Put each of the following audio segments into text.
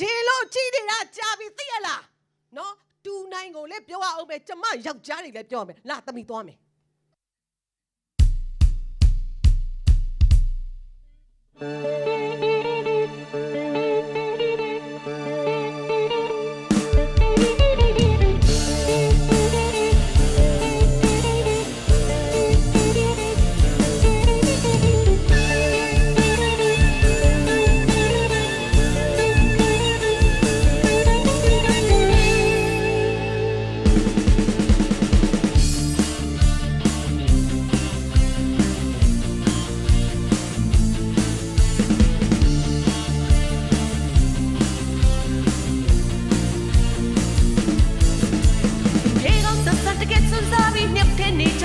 ဒီလိုကြည့်နေတာကြာပြီသိရလားနော်တူနိုင်ကိုလည်းပြောရအောင်ပဲကျမယောက်ျားတွေလည်းပြောရမယ်လာသမီးသွားမယ်။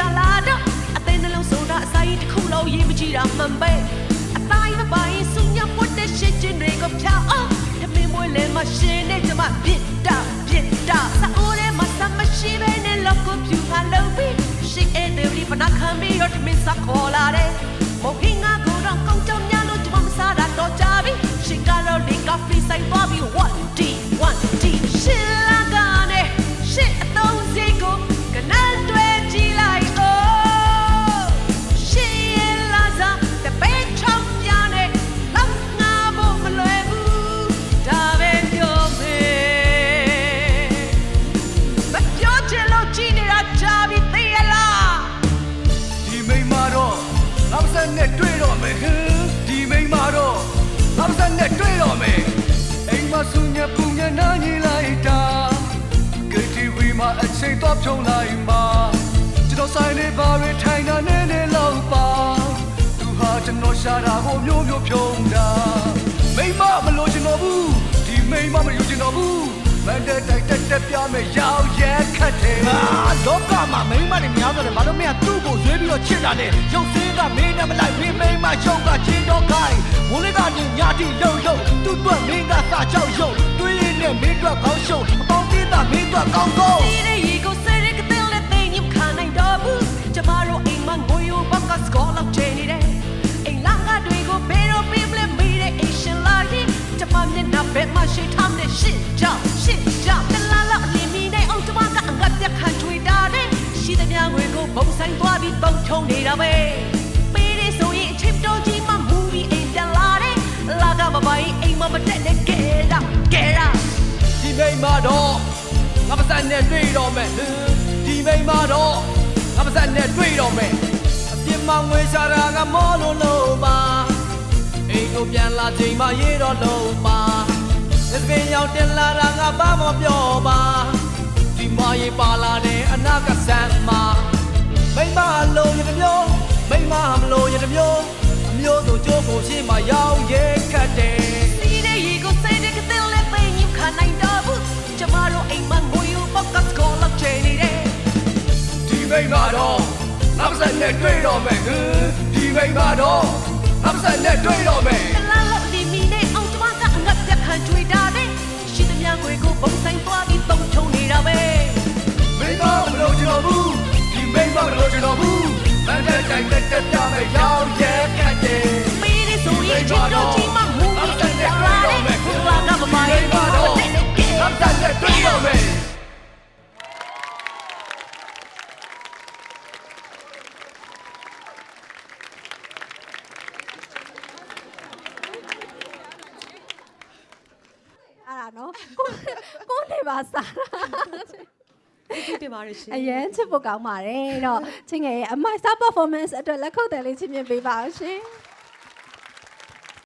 က်တဲ့နေကြလာတော့အသိနှလုံးဆိုတာအစာရည်တစ်ခုလုံးရေးမကြည့်တာမှန်ပဲအတိုင်းမပိုင်းစုညပွတ်တဲ့ရှစ်ချင်းတွေကိုဖြောင်းအောင်တမင်မွေးလဲမရှင်နဲ့ကျမပြစ်တာပြစ်တာစာအိုးထဲမှာစမရှိပဲနဲ့လောက်ကိုဖြူခါလုံးပြီးရှိအဲ့တဲ့ဒီပနာခံပြီးတော့တမင်စခေါ်လာတယ်မဟုတ်ခင် ဆက်နဲ့တွေ့တော့မယ်ဟင်ဒီမိန်းမတော့နောက်ဆက်နဲ့တွေ့တော့မယ်အိမ်မဆူညပူညနာညီလိုက်တာ KTV မှာအချိန်တော့ဖြုံးလိုက်မှာကျွန်တော်ဆိုင်နေပါရထိုင်တာနဲ့နဲ့လောက်ပါသူဟာကျွန်တော်ရှာတာကိုမျိုးမျိုးဖြုံးတာမိန်းမမလို့ကျွန်တော်ဘူးဒီမိန်းမမလို့ကျွန်တော်ဘူးမန်တဲ့တိုက် တက်တက်ပြမယ်ရောက်ရဲခတ်တယ်အာလောကမှာမိန်းမတွေများတယ်ဘာလို့မင်းကသူ့ကိုရွေးပြီးတော့ချစ်တာလဲရုပ်စင်းကမင်းနဲ့မလိုက်မင်းမိန်းမရှုံးကချင်းတော့ခိုင်းဝိုးလေးကနေညာတိရုံရုံသူ့အတွက်မင်းကစာချောက်ရုံတွေးရင်းနဲ့မင်းအတွက်ကောင်းရှုံအပေါင်းသေးတာမင်းအတွက်ကောင်းကောင်း ဆိုင်သွားပြီးတုံချုံနေတာပဲပေးရဆိုရင်အချိန်တော်ကြီးမှမူပြီးအိမ်ပြန်လာတယ်လာကမပိုင်အိမ်မမတက်နဲ့ကဲတာကဲတာဒီမိန်းမတော့ငါပါစံနဲ့တွေ့တော့မယ်ဒီမိန်းမတော့ငါပါစံနဲ့တွေ့တော့မယ်အပြစ်မငွေရှာတာငါမောလို့လို့ပါအိမ်ကိုပြန်လာချိန်မှရေးတော့လို့ပါလက်စပင်ရောက်တင်လာတာငါဘာမှပြောပါဒီမရေးပါလာတဲ့အနာကဆန်မှာ မိန်းမလုံးရတဲ့မျိုးမိန်းမမလို့ရတဲ့မျိုးအမျိုးစုံကြိုးကိုရှင်းမှရောက်ရဲခတ်တယ်စီးတဲ့ရေကိုစိတ်တဲ့ကတဲ့လက်သိညခနိုင်တော့ဘူးကျမတို့အိမ်မငွေရောဘကစကောလောက်ချနေတယ်ဒီမိန်းမတော့နောက်ဆက်နဲ့တွေ့တော့မယ်ဟင်ဒီမိန်းမတော့နောက်ဆက်နဲ့တွေ့တော့မယ်တလားလို့ဒီမီနဲ့အောင်ကျမကအငတ်ပြခန့်ထွေတာတဲ့ရှိသမျှငွေကိုပုံဆိုင်သွားပြီး အဲ့ဒါနော်ကိုကိုနေပါစားတာဒီတင်ပါရရှင်အရင်ချစ်ဖို့ကောင်းပါတယ်တော့ချင်းငယ်ရဲ့အမိုက်စား performance အတွက်လက်ခုပ်တယ်လေးချီးမြှင့်ပေးပါအောင်ရှင်